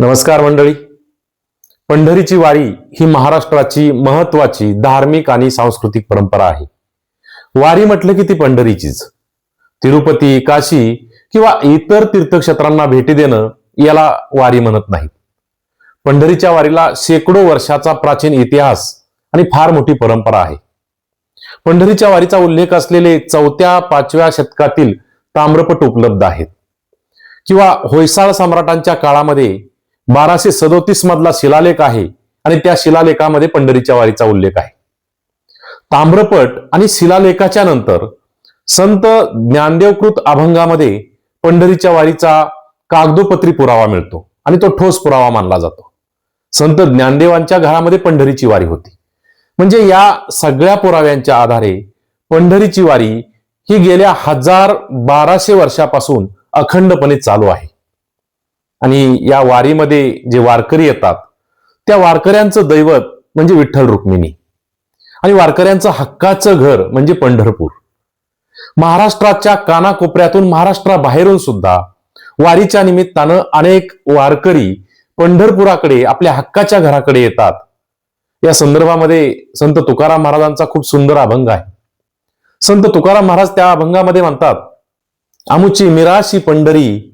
नमस्कार मंडळी. पंढरीची वारी ही महाराष्ट्राची महत्वाची धार्मिक आणि सांस्कृतिक परंपरा आहे. वारी म्हटलं की ती पंढरीचीच. तिरुपती काशी किंवा इतर तीर्थक्षेत्रांना भेटी देणं याला वारी म्हणत नाहीत. पंढरीच्या वारीला शेकडो वर्षाचा प्राचीन इतिहास आणि फार मोठी परंपरा आहे. पंढरीच्या वारीचा उल्लेख असलेले चौथ्या पाचव्या शतकातील ताम्रपट उपलब्ध आहेत. किंवा होयसाळ सम्राटांच्या काळामध्ये बाराशे सदोतीस मधला शिलालेख आहे आणि त्या शिलालेखामध्ये पंढरीच्या वारीचा उल्लेख आहे. ताम्रपट आणि शिलालेखाच्या नंतर संत ज्ञानदेवकृत अभंगामध्ये पंढरीच्या वारीचा कागदोपत्री पुरावा मिळतो आणि तो ठोस पुरावा मानला जातो. संत ज्ञानदेवांच्या घरामध्ये पंढरीची वारी होती. म्हणजे या सगळ्या पुराव्यांच्या आधारे पंढरीची वारी ही गेल्या हजार बाराशे वर्षापासून अखंडपणे चालू आहे. आणि या वारीमध्ये जे वारकरी येतात त्या वारकऱ्यांचं दैवत म्हणजे विठ्ठल रुक्मिणी. आणि वारकऱ्यांचं हक्काचं घर म्हणजे पंढरपूर. महाराष्ट्राच्या कानाकोपऱ्यातून महाराष्ट्राबाहेरून सुद्धा वारीच्या निमित्तानं अनेक वारकरी पंढरपुराकडे आपल्या हक्काच्या घराकडे येतात. या संदर्भामध्ये संत तुकाराम महाराजांचा खूप सुंदर अभंग आहे. संत तुकाराम महाराज त्या अभंगामध्ये म्हणतात आमुची मिराशी पंढरी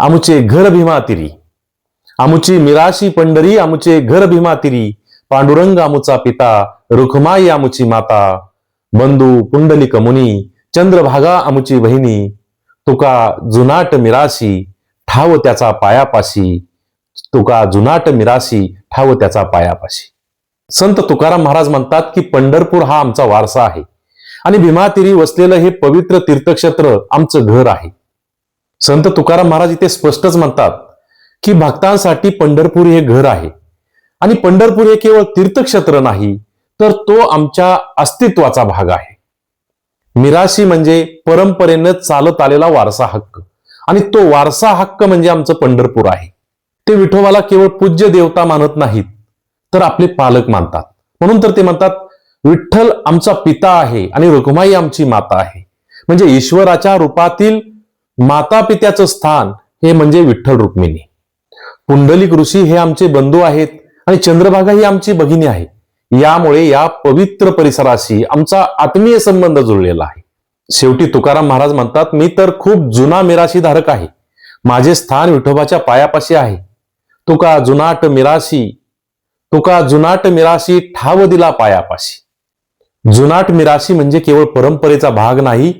आमुचे घर भीमा तिरी. आमुची मिराशी पंढरी आमुचे घर भीमा तिरी. पांडुरंग आमुचा पिता रुखमाई आमुची माता. बंधू पुंडलिक मुनी चंद्रभागा आमुची बहिणी. तुका जुनाट मिराशी ठाव त्याचा पायापाशी. तुका जुनाट मिराशी ठाव त्याचा पायापाशी. संत तुकाराम महाराज म्हणतात की पंढरपूर हा आमचा वारसा आहे. आणि भीमातिरी वसलेलं हे पवित्र तीर्थक्षेत्र आमचं घर आहे. संत तुकाराम महाराज इथे स्पष्टच म्हणतात की भक्तांसाठी पंढरपूर हे घर आहे. आणि पंढरपूर हे केवळ तीर्थक्षेत्र नाही तर तो आमच्या अस्तित्वाचा भाग आहे. मिराशी म्हणजे परंपरेनं चालत आलेला वारसा हक्क. आणि तो वारसा हक्क म्हणजे आमचं पंढरपूर आहे. ते विठोबाला केवळ पूज्य देवता मानत नाहीत तर आपले पालक मानतात. म्हणून तर ते म्हणतात विठ्ठल आमचा पिता आहे आणि रुक्माई आमची माता आहे. म्हणजे ईश्वराच्या रूपातील माता पित्याचं स्थान हे म्हणजे विठ्ठल रुक्मिणी. पुंडलिक ऋषी हे आमचे बंधू आहेत आणि चंद्रभागा ही आमची भगिनी आहे. यामुळे या पवित्र परिसराशी आमचा आत्मीय संबंध जुळलेला आहे. शेवटी तुकाराम महाराज म्हणतात मी तर खूप जुना मिराशी धारक आहे. माझे स्थान विठोबाच्या पायापाशी आहे. तुका जुनाट मिराशी तुका जुनाट मिराशी ठाव दिला पायापाशी. जुनाट मिराशी म्हणजे केवळ परंपरेचा भाग नाही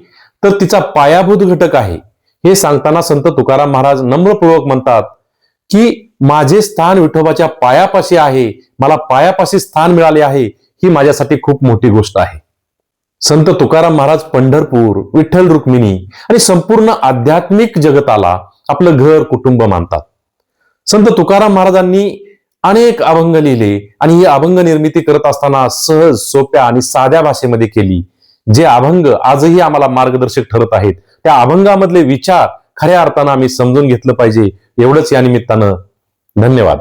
तर तिचा पायाभूत घटक आहे. हे सांगताना संत तुकाराम महाराज नम्रपूर्वक म्हणतात की माझे स्थान विठोबाच्या पायापाशी आहे मला पायापाशी स्थान मिळाले आहे ही माझ्यासाठी खूप मोठी गोष्ट आहे. संत तुकाराम महाराज पंढरपूर विठ्ठल रुक्मिणी आणि संपूर्ण आध्यात्मिक जगताला आपलं घर कुटुंब मानतात. संत तुकाराम महाराजांनी अनेक अभंग लिहिले आणि ही अभंग निर्मिती करत असताना सहज सोप्या आणि साध्या भाषेमध्ये केली. जे अभंग आजही आम्हाला मार्गदर्शक ठरत आहेत त्या अभंगामधले विचार खऱ्या अर्थानं आम्ही समजून घेतलं पाहिजे. एवढंच या निमित्तानं. धन्यवाद.